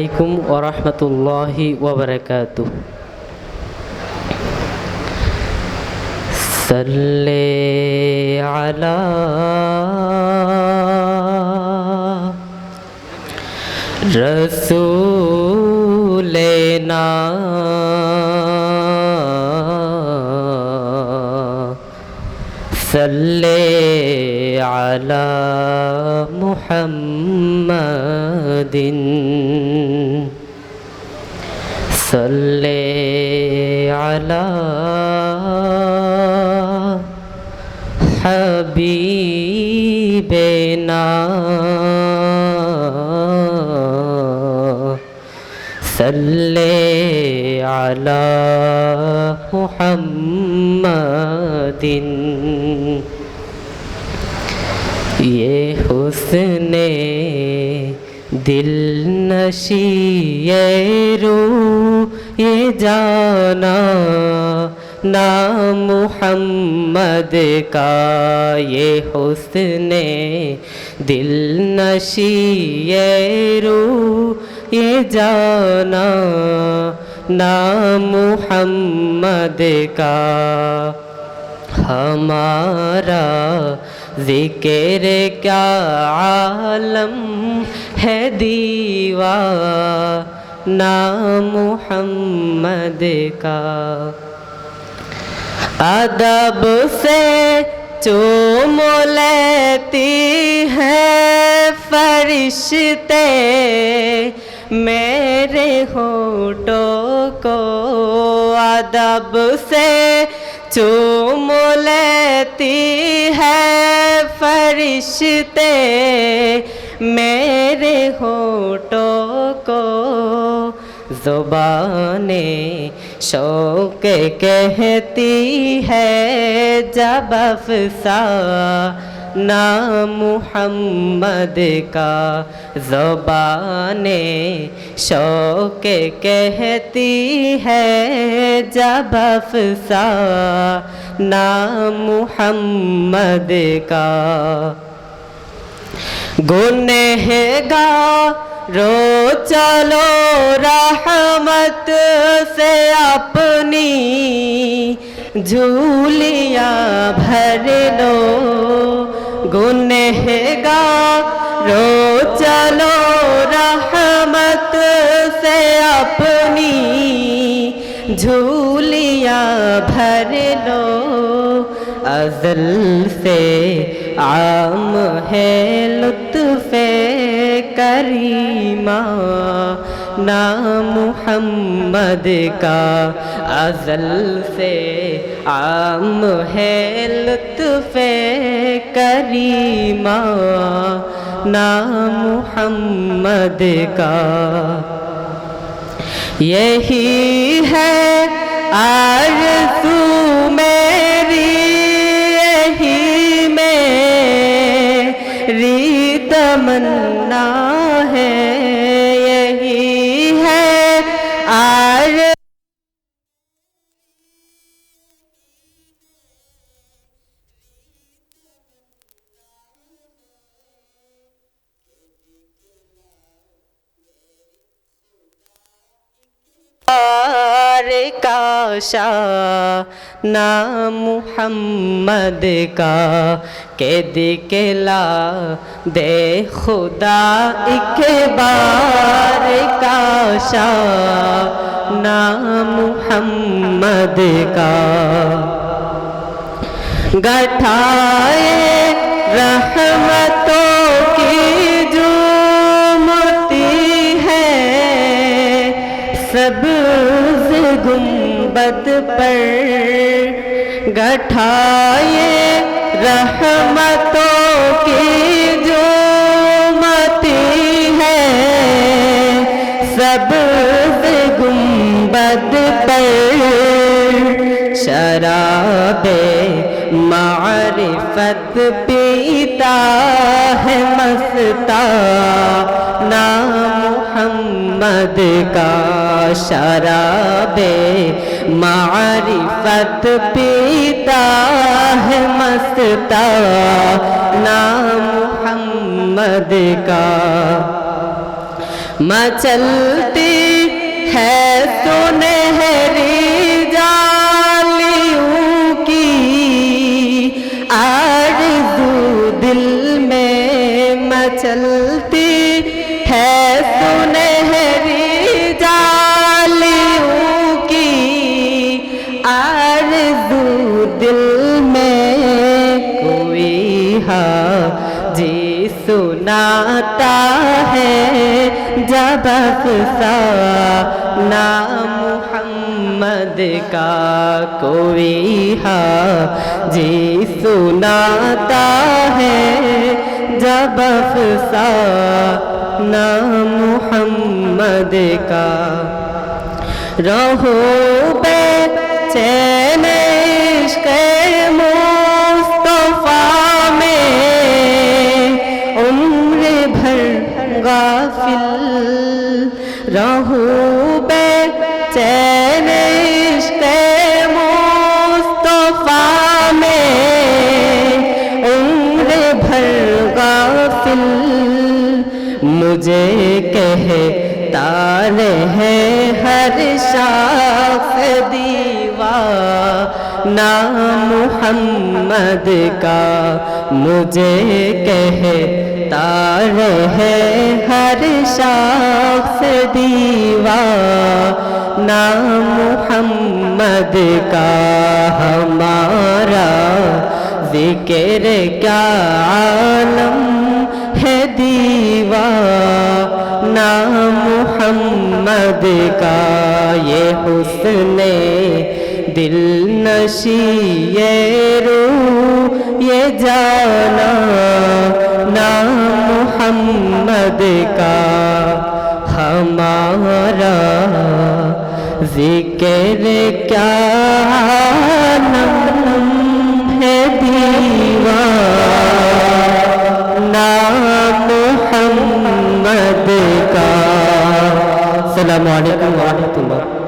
عليكم ورحمة الله وبركاته. صل على رسولنا صل على محمد صل على حبيبنا صل على محمد یہ حسن دل نشی یہ رو یہ جانا نام محمد کا یہ حسن دل نشی یہ رو یہ جانا نام محمد کا ہے دیوا نام محمد کا۔ ادب سے چوم لیتی ہے فرشتے میرے ہونٹوں کو۔ ادب سے چوم لیتی ہے فرشتے میرے ہونٹوں کو زبان شوق کہتی ہے جب افسا نام محمد کا زبان شوق کہتی ہے جب افسا نام محمد کا رو چلو رحمت سے اپنی جھولیاں بھر لو۔ گنہگار رو چلو رحمت سے اپنی جھولیاں بھر لو۔ ازل سے عام ہے لطف کریمہ، نام محمد کا ازل سے عام ہے لطف کریمہ، نام محمد کا۔ یہی ہے آرزو میری জান্নাত کا شاہ نام محمد کا کہ دکھلا دے خدا ایک بار کا شاہ نام محمد کا گٹھائے رحمتوں کی جو موتی ہے سبز گنبد پر گٹھائے رحمتوں کی جو متی ہے۔ سبز گنبد پر شراب معرفت پیتا ہے مستا نام محمد کا۔ شراب معرفت پیتا ہے مستا نام محمد کا۔ مچلتی ہے سنہری آرزو دل میں کوئی جی سناتا ہے جب افسا نام محمد کا کوئی جی سناتا ہے جب افسا نام محمد کا رہو چین عشق مصطفیٰ میں عمر بھر غافل رہو بے چین عشق مصطفیٰ میں عمر بھر غافل مجھے کہتا رہے ہر شاخ دیوا نام محمد کا مجھے کہتا رہے ہر شاخ دیوا نام محمد کا ہمارا ذکر کیا عالم ہے دیوا نام محمد کا، یہ حسن دل نشی یہ رو یہ جانا نام محمد کا ہمارا ذکر کیا نم ہے دیوا نام محمد کا السلام علیکم ورحمۃ